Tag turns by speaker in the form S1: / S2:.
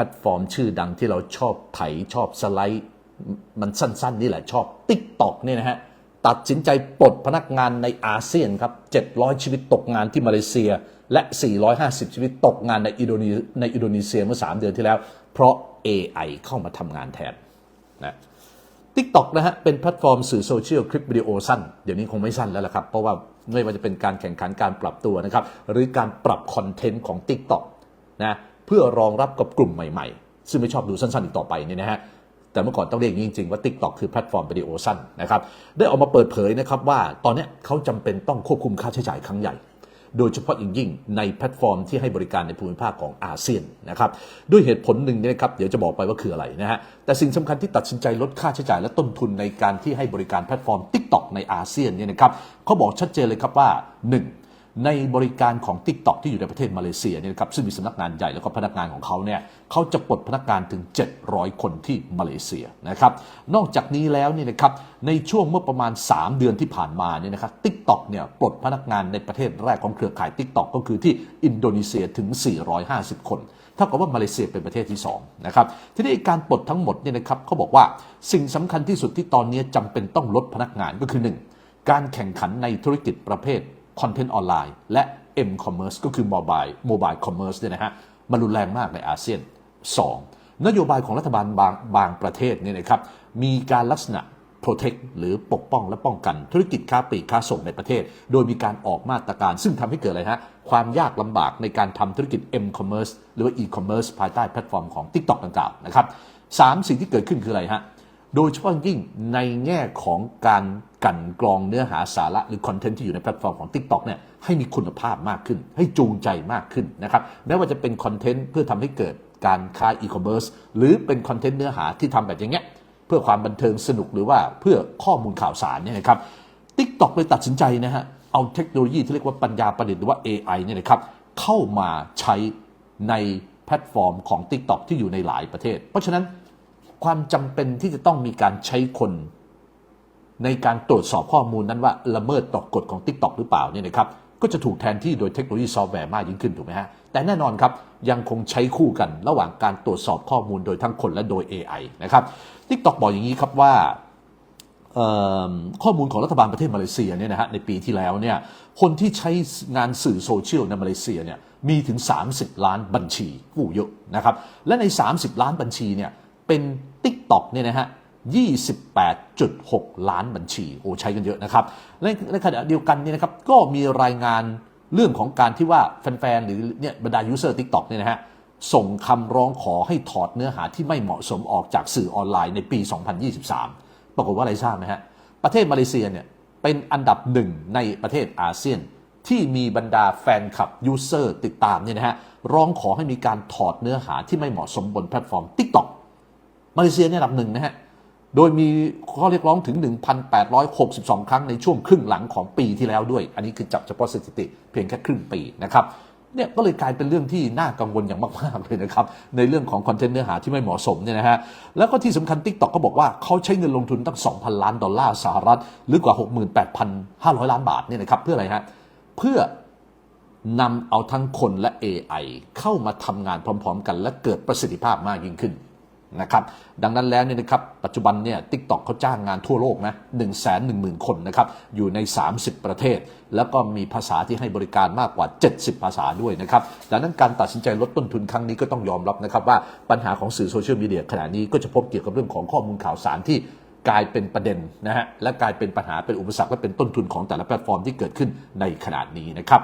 S1: ลตฟอร์มชื่อดังที่เราชอบไถชอบสไลด์ มันสั้นๆ นี่แหละชอบ TikTok เนี่นะฮะ ตัดสินใจปลดพนักงานในอาเซียนครับ 700 ชีวิตตกงานที่มาเลเซีย และ 450 ชีวิตตกงานในอินโดนีในอินโดนีเซียเมื่อ 3 เดือนที่แล้ว เพราะ AI เข้ามาทำงานแทนนะ TikTok นะฮะเป็นแพลตฟอร์มสื่อโซเชียลคลิปวิดีโอสั้น เดี๋ยวนี้คงไม่สั้นแล้วละครับ เพราะว่าไม่ว่าจะเป็นการแข่งขันการปรับตัวนะครับ หรือการปรับคอนเทนต์ของ TikTok นะ พื่อรองรับกับกลุ่มใหม่ๆ ซึ่งไม่ชอบดูสั้นๆอีกต่อไปเนี่ยนะฮะแต่เมื่อก่อนต้องเรียกจริงๆว่า TikTok คือแพลตฟอร์มวิดีโอสั้นนะครับได้ออกมาเปิดเผยนะครับว่าตอนนี้เขาจำเป็นต้องควบคุมค่าใช้จ่ายครั้งใหญ่ โดยเฉพาะอย่างยิ่งในแพลตฟอร์มที่ให้บริการในภูมิภาคของอาเซียนนะครับด้วยเหตุผลหนึ่งนะครับเดี๋ยวจะบอกไปว่าคืออะไรนะฮะแต่สิ่งสำคัญที่ตัดสินใจลดค่าใช้จ่ายและต้นทุนในการที่ให้บริการแพลตฟอร์ม TikTok ในอาเซียนเนี่ยนะครับเขาบอกชัดเจนเลยครับว่า 1. ในบริการของ TikTok ที่อยู่ในประเทศมาเลเซียเนี่ยครับซึ่งมีสำนักงานใหญ่แล้วก็พนักงานของเขาเนี่ยเขาจะปลดพนักงานถึง 700 คนที่มาเลเซียนะครับนอกจากนี้แล้วเนี่ยนะครับในช่วงเมื่อประมาณ 3 เดือนที่ผ่านมาเนี่ยนะครับ TikTok เนี่ยปลดพนักงานในประเทศแรกของเครือข่าย TikTok ก็คือที่อินโดนีเซียถึง 450 คนเท่ากับว่ามาเลเซียเป็นประเทศที่2นะครับทีนี้การปลดทั้งหมดเนี่ยนะครับเขาบอกว่าสิ่งสำคัญที่สุดที่ตอนนี้จำเป็นต้องลดพนักงานก็คือ 1. การแข่งขันในธุรกิจประเภท คอนเทนต์ออนไลน์และ M-commerce ก็คือ mobile mobile commerce เนี่ยนะฮะมันรุนแรงมากในอาเซียน 2. นโยบายของรัฐบาลบางบางประเทศเนี่ยนะครับมีการลักษณะ protect หรือปกป้องและป้องกัน ธุรกิจค้าปลีกค้าส่งในประเทศ โดยมีการออกมาตรการ ซึ่งทำให้เกิดอะไรฮะความยากลำบากในการทำธุรกิจ M-commerce หรือว่า e-commerce ภายใต้แพลตฟอร์มของ TikTok ดังกล่าวนะครับสามสิ่งที่เกิดขึ้นคืออะไรฮะ โดยเฉพาะยิ่งในแง่ของการกันกรองเนื้อหาสาระหรือคอนเทนต์ที่อยู่ในแพลตฟอร์มของ TikTok เนี่ยให้มีคุณภาพมากขึ้น ให้จูงใจมากขึ้นนะครับแม้ว่าจะเป็นคอนเทนต์เพื่อทำให้เกิดการค้าอีคอมเมิร์ซหรือเป็นคอนเทนต์เนื้อหาที่ทำแบบอย่างเงี้ยเพื่อความบันเทิงสนุกหรือว่าเพื่อข้อมูลข่าวสารเนี่ยนะครับ TikTok เลยตัดสินใจนะฮะเอาเทคโนโลยีที่เรียกว่าปัญญาประดิษฐ์หรือว่า AI เนี่ยนะครับเข้ามาใช้ในแพลตฟอร์มของ TikTok ที่อยู่ในหลายประเทศ เพราะฉะนั้น ความจำเป็นที่จะต้องมีการใช้คน ในการตรวจสอบข้อมูลนั้นว่าละเมิดต่อกฎของ TikTok หรือเปล่าเนี่ยนะครับก็จะถูกแทนที่โดยเทคโนโลยีซอฟต์แวร์มากยิ่งขึ้นถูกไหมฮะ แต่แน่นอนครับยังคงใช้คู่กันระหว่างการตรวจสอบข้อมูลโดยทั้งคนและโดย AI นะครับ TikTok บอกอย่างนี้ครับว่าข้อมูลของรัฐบาลประเทศมาเลเซียเนี่ยนะฮะในปีที่แล้วเนี่ยคนที่ใช้งานสื่อโซเชียลในมาเลเซียเนี่ยมีถึง 30 ล้านบัญชีกู้เยอะนะครับ และใน 30 ล้านบัญชีเนี่ย เป็น TikTok เนี่ยนะฮะ28.6 ล้านบัญชี โอ้ใช้กันเยอะนะครับและในขณะเดียวกันเนี่ยนะครับก็มีรายงานเรื่องของการที่ว่าแฟนๆ หรือเนี่ยบรรดายูเซอร์ TikTok เนี่ยนะฮะส่งคำร้องขอให้ถอดเนื้อหาที่ไม่เหมาะสมออกจากสื่อออนไลน์ในปี 2023 ปรากฏว่าอะไรทราบไหมฮะ ประเทศมาเลเซียเนี่ยเป็นอันดับหนึ่งในประเทศอาเซียน ที่มีบรรดาแฟนคลับยูเซอร์ติดตามเนี่ยนะฮะร้องขอให้มีการถอดเนื้อหาที่ไม่เหมาะสมบนแพลตฟอร์ม TikTok มาเลเซียเนี่ยอันดับหนึ่งนะฮะ โดยมีข้อเรียกร้องถึง 1,862 ครั้งในช่วงครึ่งหลังของปีที่แล้วด้วย อันนี้คือจับเฉพาะสถิติเพียงแค่ครึ่งปีนะครับเนี่ยก็เลยกลายเป็นเรื่องที่น่ากังวลอย่างมาก ๆ เลยนะครับ ในเรื่องของคอนเทนต์เนื้อหาที่ไม่เหมาะสมเนี่ยนะฮะแล้วก็ที่สำคัญ TikTok ก็บอกว่าเขาใช้เงินลงทุนตั้ง 2,000 ล้านดอลลาร์สหรัฐ หรือกว่า 68,500 ล้านบาทเนี่ยนะครับเพื่ออะไรฮะเพื่อนำเอาทั้งคนและ AI เข้ามาทำงานพร้อม ๆ กัน และเกิดประสิทธิภาพมากยิ่งขึ้น นะครับดังนั้นแล้วเนี่ยนะครับปัจจุบันเนี่ยทิกตอกเขาจ้างงานทั่วโลกนะหนึ่งแสนหนึ่งหมื่นคนนะครับอยู่ใน 30 ประเทศ แล้วก็มีภาษาที่ให้บริการมากกว่า 70 ภาษาด้วยนะครับดังนั้นการตัดสินใจลดต้นทุนครั้งนี้ก็ต้องยอมรับนะครับว่าปัญหาของสื่อโซเชียลมีเดียขณะนี้ก็จะพบเกี่ยวกับเรื่องของข้อมูลข่าวสารที่กลายเป็นประเด็นนะฮะและกลายเป็นปัญหาเป็นอุปสรรคและเป็นต้นทุนของแต่ละแพลตฟอร์มที่เกิดขึ้นในขณะนี้นะครับ